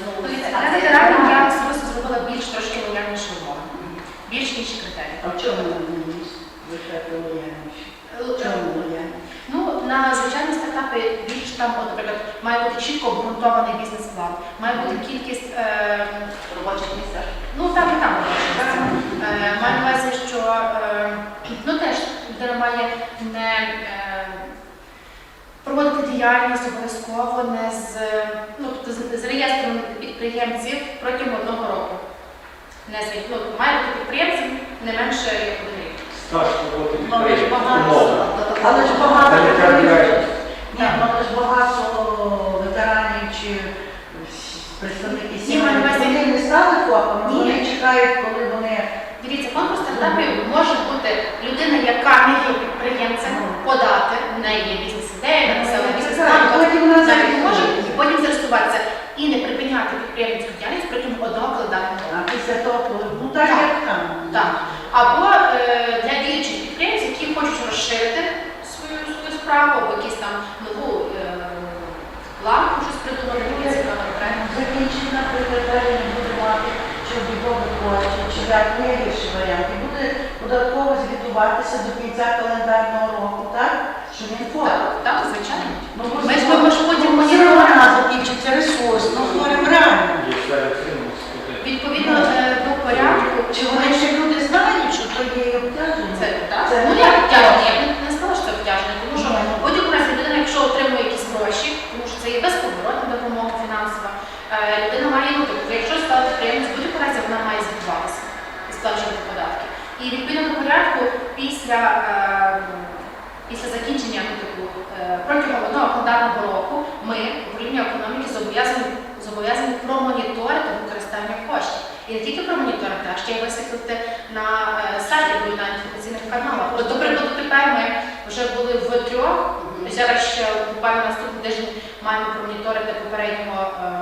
знову. Дивіться, А це я особисто зробила більш трошки лояльніші умови. Більш інші критерії. А в чому? Ну, на звичайні стартапи більш там, от, наприклад, має бути чітко обґрунтований бізнес-план, має бути кількість, е, робочих місцях. ну там і там робочі місця. Е, маю на увазі, що е, ну теж людина має не е, проводити діяльність обов'язково не з, ну, тобто з, з реєстром підприємців протягом одного року. Не з, ну, має бути підприємцем не менше як один рік. Стаж роботи Але ж багато. Але ж багато. Ні, але ж ветеранів чи представники Ні, маю вони не стали ФОПами, вони чекають, коли вони Дивіться, конкурс стартапів може бути людина, яка не є підприємцем, подати, в неї є бізнес-ідея, написала бізнес-план, Так, потім вона навіть зареєструє. може і потім зареєструватися і не припиняти підприємницьку діяльність протягом одного календарного року. а після того, коли ну так Так. як там. Так. Або е, для діючих підприємців, які хочуть розширити свою, свою справу, або якісь там нову е, планку, щось придумати. Закінчить, наприклад, далі не буде мати чи облікові кошти, чи як є гірший варіант. І буде податково звітуватися до кінця календарного року, так? Що він ФОП. Так, так, звичайно. Ну, ми ж потім Одно закінчиться ресурс, ну говоримо реально. Відповідно е, до порядку, Чи вони ще люди знають, що то є обтяження? Це так? Це ну як обтяження? Я б не сказала, що це обтяження, тому що в будь-якому разі людина, якщо отримує якісь гроші, тому що це є безповоротна допомога фінансова, е, людина має, ну тобто, якщо стала підприємець, в будь-якому разі вона має звітуватися і сплачувати податки. І відповідно до порядку після, е, після закінчення ну, типу, е, протягом одного календарного року ми, управління економіки, зобов'язані зобов'язані промоніторити використання коштів. І не тільки промоніторити, а ще й висвітлити на е, сайті або на інформаційних каналах. От, до прикладу, тепер ми вже були в трьох. Зараз ще буквально наступний тиждень маємо промоніторити попереднього е,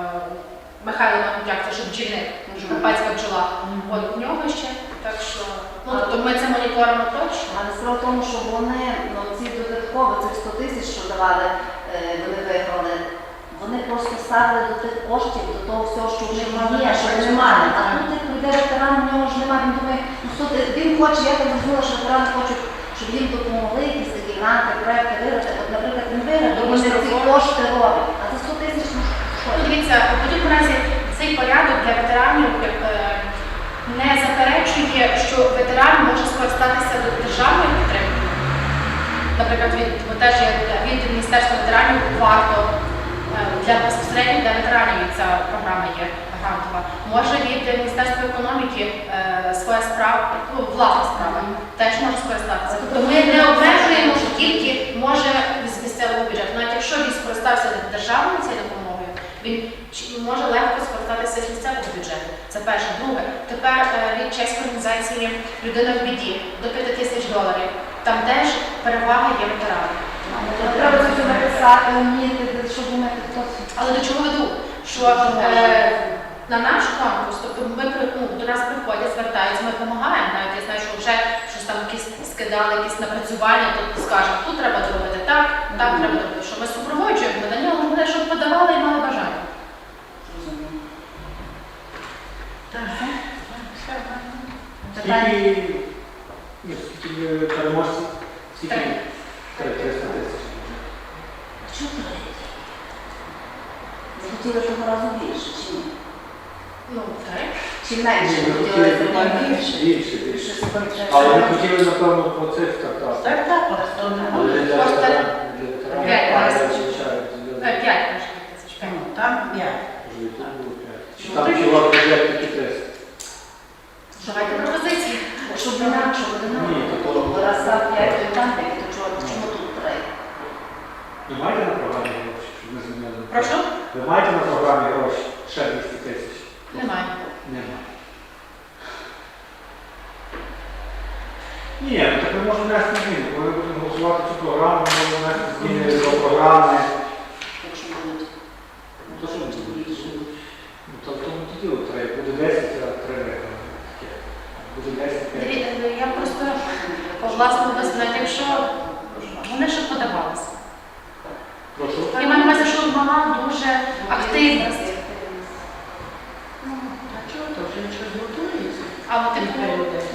Михайла Мамутяк, це ж бджільник, Карпатська бджола. От у нього ще. Так що ну, тобто ми це моніторимо точно. Але справа в тому, що вони, ну ці додатково, цих 100 тисяч, що давали, е, вони виграли, вони просто ставили до тих коштів, до того всього, що в них є, що вони мали. А тут як прийде ветеран, в нього ж немає, він думає, ну що ти- він хоче, я так зрозуміла, що ветерани хочуть, щоб їм допомогли якісь такі гранти, проекти виграти. От, наприклад, він виграв, і вони ці кошти роблять. А за 100 тисяч, ну що? Ну, дивіться, у будь-якому разі цей порядок для ветеранів е, не заперечує, що ветеран може скористатися до державної підтримки. Наприклад, від теж від Міністерства ветеранів варто е, для безпосередньо для ветеранів ця програма є грантова. Може від Міністерства економіки е, своя справа, ну, власна справа, теж може скористатися. Тобто ми не обмежуємо, що тільки може з місцевого бюджету. Навіть якщо він скористався державною цією допомогою, він може легко скористатися з місцевого бюджету. Це перше. Друге, тепер е, від чеської організації Людина в біді до 5 тисяч доларів. Там теж перевага є ветерану. Але Треба це написати, вміти, що думаєте, хто? Але до чого веду? Що е, на наш конкурс, тобто ми ну, до нас приходять, звертаються, ми допомагаємо. Навіть я знаю, що вже щось там якісь скидали, якісь напрацювання, тобто скажемо, тут треба зробити так, так треба робити. Що ми супроводжуємо видання, але головне, щоб подавали і мали бажання. Зрозуміло. Так, так, все, так. Питання? Скільки, ні, скільки переможців? Скільки? Три. Три, 300 тисяч. Чого? Ви хотіли того разу більше, чи ні? Ну, так. Чи менше Ні, ми хотіли хотіли зробити? Більше, більше, більше. Щось конкретне. Але ми хотіли, напевно, по цих стартапах. Так, так, просто Але для Просто ветеранів, для ветеранів, п'ять пара тисяч. звичайно, Е, П'ять тисяч. Ну, Там п'ять. Може, тут було п'ять. Чи там хіба бюджет тільки 300? Давайте пропозиції. Щоб то то- раз там п'ять, то там п'ять, то чого, чому тут три? Ви маєте на програмі гроші, щоб ми змінили? Прошу? Ви маєте на програмі гроші? Ще 200 тисяч? Немає. Нема. Ні, ну так ми можемо внести зміни. Коли будемо голосувати цю програму, ми можемо внести зміни до програми. вона дуже активна. А от типу,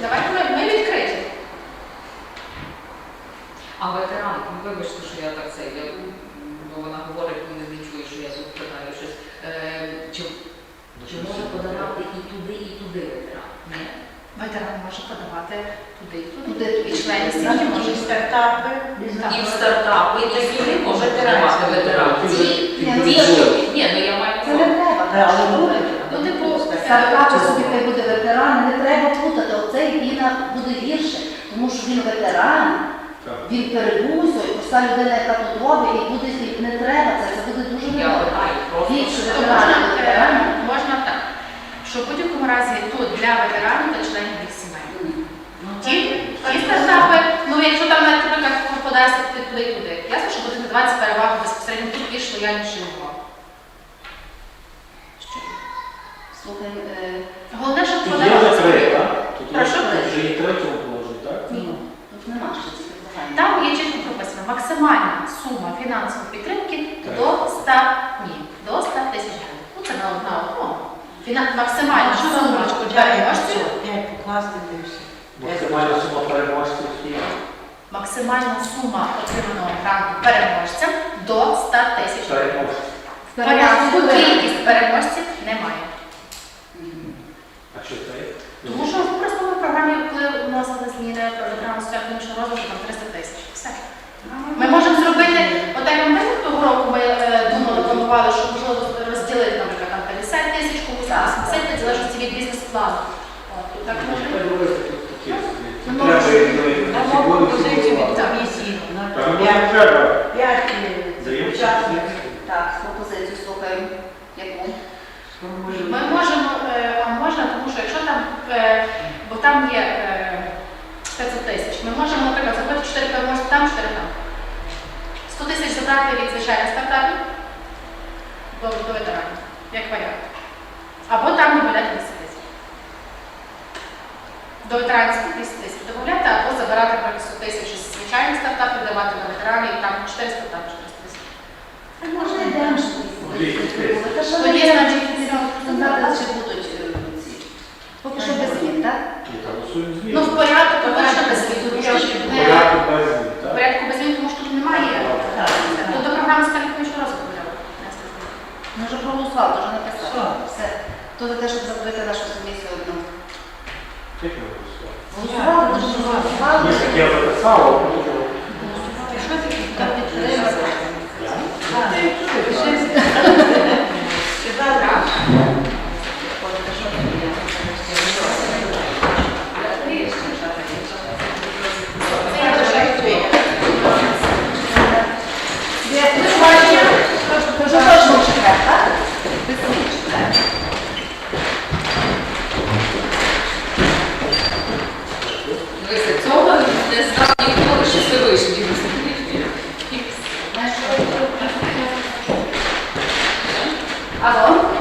давайте ми, ми відкриті. А ветеран, ну, вибачте, що я так це, я, бо вона говорить, коли не чує, що я тут питаю щось. Е, чи, чи може подавати і туди, і туди ветеран? Ні. Ветеран може подавати туди, і туди. Туди, І Там сім'ї і стартапи, І в стартапи, і сюди може подавати ветеран. Ти Ні, ну я маю Це не треба. Та, але буде. Ну, типу, Стартапи собі хай буде ветеран, не треба путати. Оцей він буде гірше, тому що він ветеран, він перебув ось проста людина, яка тут робить, і буде не треба це, це буде дуже Я недобре. питаю просто. Більше То ветеранів, можна, е, ветеранів. можна так, що в будь-якому разі тут для ветеранів та членів їх сімей. Ті, ті стартапи, ну якщо там, наприклад, подасть ти туди і туди, ясно, що буде надаватися перевагу безпосередньо тут більш лояльніший умов. Слухай, е, Головне, щоб Тут є вже три, так? Тут є- Прошу? вже є три в так? ні, тут нема ще цих загальних. Там є чітко прописано максимальна сума фінансової підтримки Так. до 100, ні, до 100 тисяч гривень. Ну, це на одна одного. Фіна- Максимальна що сума сумочку, переможців, як покласти все. Максимальна сума переможців є. максимальна сума отриманого гранту переможцям до 100 тисяч. Переможців. Порядку кількість переможців немає. А що це? Тому що в простому програмі, коли вносили зміни про програму соціального розвитку, там 300 тисяч. Все. Ми можемо зробити, от як ми того року ми е, думали, планували, що можливо розділити, наприклад, там 50 тисяч, комусь 80 тисяч, в залежності від бізнес-плану. От, і так Ну, може. тепер говорити тут таке собі. Це Ну, Треба може, відновити. Дамо Ці були всі пропозицію від комісії на Та ну, п'ять не треба. п'ять Даємо учасників. Так, пропозицію слухаємо. Яку? Ми можемо, е, а можна, тому що якщо там, е, бо там є е, 500 тисяч, ми можемо, наприклад, зробити 4 переможці там, 4 там. 100 тисяч забрати від звичайних стартапів до, ветеранів, як варіант. Або там 10 тисяч. До ветеранських 10 тисяч додати, або забирати про 100 тисяч з звичайних стартапів, давати на ветеранів, і там 400, там 400 тисяч. Може, йдемо ще Дві, три. Тоді, значить, стандарти ще будуть е, ці. Поки що без змін, так? Ну, в порядку, то точно без змін, Então,